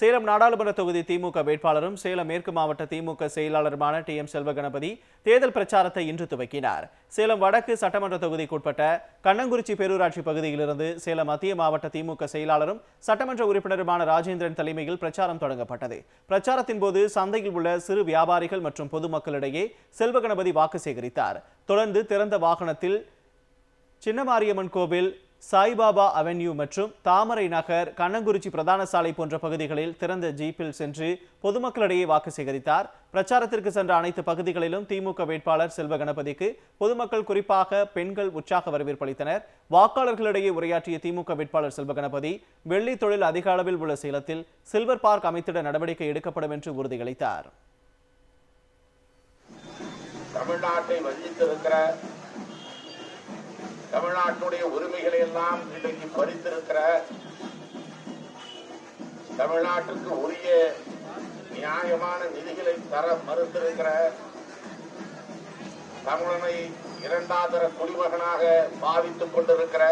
சேலம் நாடாளுமன்ற தொகுதி திமுக வேட்பாளரும் சேலம் மேற்கு மாவட்ட திமுக செயலாளருமான டி எம் செல்வகணபதி தேர்தல் பிரச்சாரத்தை இன்று துவக்கினார். சேலம் வடக்கு சட்டமன்ற தொகுதிக்குட்பட்ட கண்ணங்குறிச்சி பேரூராட்சி பகுதியிலிருந்து சேலம் மத்திய மாவட்ட திமுக செயலாளரும் சட்டமன்ற உறுப்பினருமான ராஜேந்திரன் தலைமையில் பிரச்சாரம் தொடங்கப்பட்டது. பிரச்சாரத்தின் போது சந்தையில் உள்ள சிறு வியாபாரிகள் மற்றும் பொதுமக்களிடையே செல்வகணபதி வாக்கு சேகரித்தார். தொடர்ந்து திறந்த வாகனத்தில் சின்னமாரியம்மன் கோவில் சாய்பாபா அவென்யூ மற்றும் தாமரை நகர் கண்ணங்குறிச்சி பிரதான சாலை போன்ற பகுதிகளில் திறந்த ஜீப்பில் சென்று பொதுமக்களிடையே வாக்கு சேகரித்தார். பிரச்சாரத்திற்கு சென்ற அனைத்து பகுதிகளிலும் திமுக வேட்பாளர் செல்வ கணபதிக்கு பொதுமக்கள் குறிப்பாக பெண்கள் உற்சாக வரவேற்பளித்தனர் வாக்காளர்களிடையே உரையாற்றிய திமுக வேட்பாளர் செல்வ கணபதி வெள்ளி தொழில் அதிக அளவில் உள்ள சேலத்தில் சில்வர் பார்க் அமைத்திட நடவடிக்கை எடுக்கப்படும் என்று உறுதியளித்தார். தமிழ்நாட்டை வஞ்சித்திருக்கிற தமிழ்நாட்டுடைய உரிமைகளை எல்லாம் இன்றைக்கு பறித்திருக்கிற தமிழ்நாட்டுக்கு உரிய நியாயமான நிதிகளை தர மறுத்திருக்கிற தமிழனை இரண்டாந்தர குடிமகனாக பாவித்துக் கொண்டிருக்கிற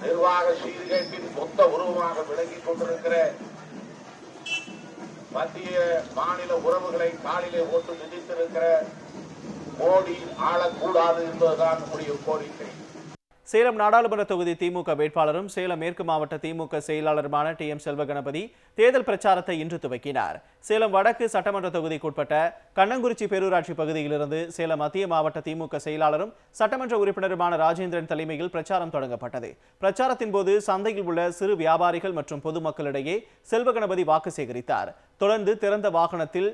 நிர்வாக சீர்கேட்டின் மொத்த உருவமாக விளங்கிக் கொண்டிருக்கிற மத்திய மாநில உறவுகளை காலிலே ஓட்டு மிதித்திருக்கிற மோடி ஆளக்கூடாது என்பதுதான் நம்முடைய கோரிக்கை. சேலம் நாடாளுமன்ற தொகுதி திமுக வேட்பாளரும் சேலம் மேற்கு மாவட்ட திமுக செயலாளருமான டி எம் செல்வகணபதி தேர்தல் பிரச்சாரத்தை இன்று துவக்கினார். சேலம் வடக்கு சட்டமன்ற தொகுதிக்குட்பட்ட கண்ணங்குறிச்சி பேரூராட்சி பகுதியிலிருந்து சேலம் மத்திய மாவட்ட திமுக செயலாளரும் சட்டமன்ற உறுப்பினருமான ராஜேந்திரன் தலைமையில் பிரச்சாரம் தொடங்கப்பட்டது. பிரச்சாரத்தின் போது சந்தையில் உள்ள சிறு வியாபாரிகள் மற்றும் பொதுமக்களிடையே செல்வகணபதி வாக்கு சேகரித்தார். தொடர்ந்து திறந்த வாகனத்தில்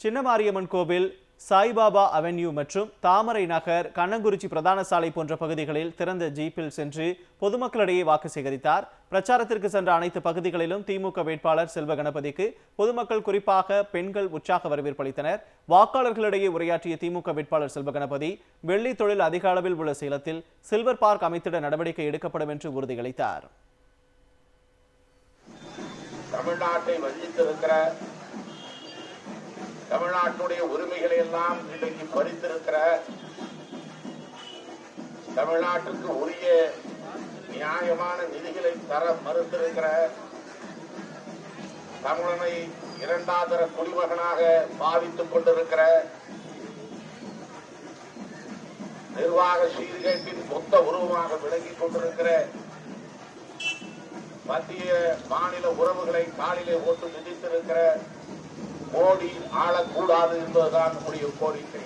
சின்னமாரியம்மன் கோவில் சாய்பாபா அவென்யூ மற்றும் தாமரை நகர் கண்ணங்குறிச்சி பிரதான சாலை போன்ற பகுதிகளில் திறந்த ஜீப்பில் சென்று பொதுமக்களிடையே வாக்கு சேகரித்தார். பிரச்சாரத்திற்கு சென்ற அனைத்து பகுதிகளிலும் திமுக வேட்பாளர் செல்வ கணபதிக்கு பொதுமக்கள் குறிப்பாக பெண்கள் உற்சாக வரவேற்பளித்தனர் வாக்காளர்களிடையே உரையாற்றிய திமுக வேட்பாளர் செல்வ கணபதி வெள்ளி தொழில் அதிக அளவில் உள்ள சேலத்தில் சில்வர் பார்க் அமைத்திட நடவடிக்கை எடுக்கப்படும் என்று உறுதியளித்தார். தமிழ்நாட்டை தமிழ்நாட்டுடைய உரிமைகளை எல்லாம் இன்றைக்கு பறித்திருக்கிற தமிழ்நாட்டுக்கு உரிய நியாயமான நிதிகளை தர மறுத்திருக்கிற தமிழனை இரண்டாந்தர குடிமகனாக பாவித்துக் கொண்டிருக்கிற நிர்வாக சீர்கேட்டின் மொத்த உருவமாக விளங்கிக் கொண்டிருக்கிற மத்திய மாநில உறவுகளை காலிலே ஓட்டு மிதித்திருக்கிற மோடி ஆளக்கூடாது என்பதுதான் நம்முடைய கோரிக்கை.